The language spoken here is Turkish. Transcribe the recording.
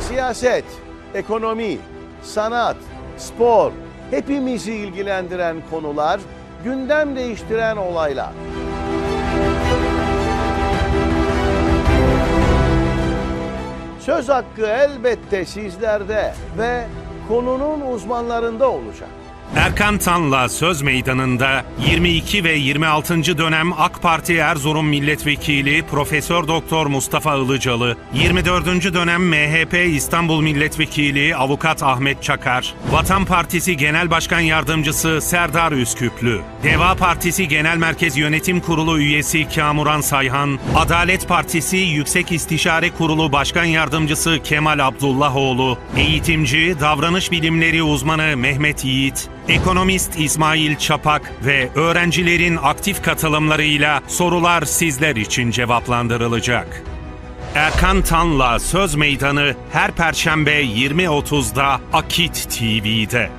Siyaset, ekonomi, sanat, spor hepimizi ilgilendiren konular, gündem değiştiren olaylar. Söz hakkı elbette sizlerde ve konunun uzmanlarında olacak. Erkan Tan'la Söz Meydanı'nda 22 ve 26. dönem AK Parti Erzurum Milletvekili Profesör Doktor Mustafa Ilıcalı, 24. dönem MHP İstanbul Milletvekili Avukat Ahmet Çakar, Vatan Partisi Genel Başkan Yardımcısı Serdar Üsküplü, Deva Partisi Genel Merkez Yönetim Kurulu üyesi Kamuran Sayhan, Adalet Partisi Yüksek İstişare Kurulu Başkan Yardımcısı Kemal Abdullahoğlu, eğitimci, davranış bilimleri uzmanı Mehmet Yiğit, ekonomist İsmail Çapak ve öğrencilerin aktif katılımlarıyla sorular sizler için cevaplandırılacak. Erkan Tan'la Söz Meydanı her Perşembe 20.30'da Akit TV'de.